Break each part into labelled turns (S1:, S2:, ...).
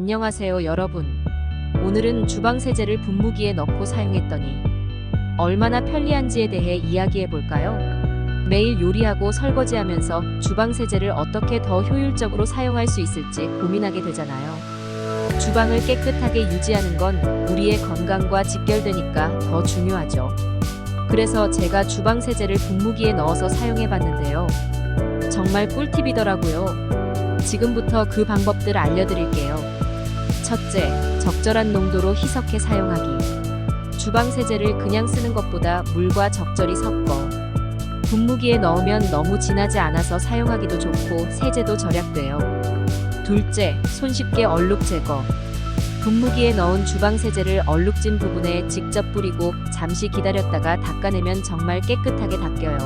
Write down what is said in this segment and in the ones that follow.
S1: 안녕하세요 여러분. 오늘은 주방 세제를 분무기에 넣고 사용했더니 얼마나 편리한지에 대해 이야기해 볼까요? 매일 요리하고 설거지하면서 주방 세제를 어떻게 더 효율적으로 사용할 수 있을지 고민하게 되잖아요. 주방을 깨끗하게 유지하는 건 우리의 건강과 직결되니까 더 중요하죠. 그래서 제가 주방 세제를 분무기에 넣어서 사용해 봤는데요. 정말 꿀팁이더라고요. 지금부터 그 방법들 알려드릴게요. 첫째, 적절한 농도로 희석해 사용하기. 주방 세제를 그냥 쓰는 것보다 물과 적절히 섞어 분무기에 넣으면 너무 진하지 않아서 사용하기도 좋고 세제도 절약돼요. 둘째, 손쉽게 얼룩 제거. 분무기에 넣은 주방 세제를 얼룩진 부분에 직접 뿌리고 잠시 기다렸다가 닦아내면 정말 깨끗하게 닦여요.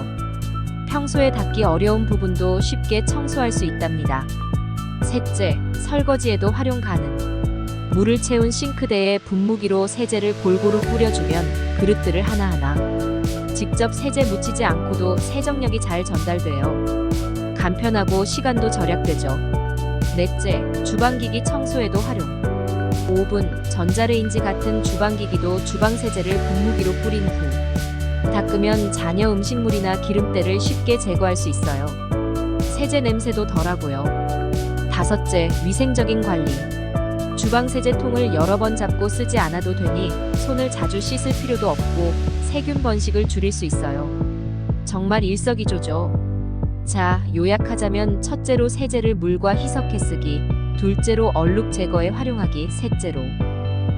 S1: 평소에 닦기 어려운 부분도 쉽게 청소할 수 있답니다. 셋째, 설거지에도 활용 가능. 물을 채운 싱크대에 분무기로 세제를 골고루 뿌려주면 그릇들을 하나하나 직접 세제 묻히지 않고도 세정력이 잘 전달돼요. 간편하고 시간도 절약되죠. 넷째, 주방기기 청소에도 활용. 오븐, 전자레인지 같은 주방기기도 주방 세제를 분무기로 뿌린 후 닦으면 잔여 음식물이나 기름때를 쉽게 제거할 수 있어요. 세제 냄새도 덜하고요. 다섯째, 위생적인 관리. 주방 세제통을 여러 번 잡고 쓰지 않아도 되니 손을 자주 씻을 필요도 없고 세균 번식을 줄일 수 있어요. 정말 일석이조죠. 자, 요약하자면 첫째로 세제를 물과 희석해 쓰기, 둘째로 얼룩 제거에 활용하기, 셋째로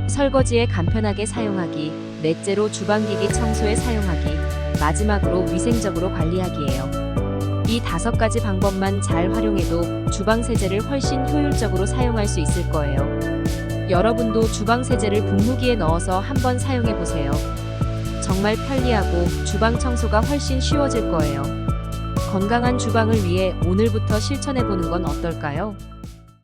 S1: 설거지에 간편하게 사용하기, 넷째로 주방기기 청소에 사용하기, 마지막으로 위생적으로 관리하기예요. 이 다섯 가지 방법만 잘 활용해도 주방 세제를 훨씬 효율적으로 사용할 수 있을 거예요. 여러분도 주방 세제를 분무기에 넣어서 한번 사용해 보세요. 정말 편리하고 주방 청소가 훨씬 쉬워질 거예요. 건강한 주방을 위해 오늘부터 실천해 보는 건 어떨까요?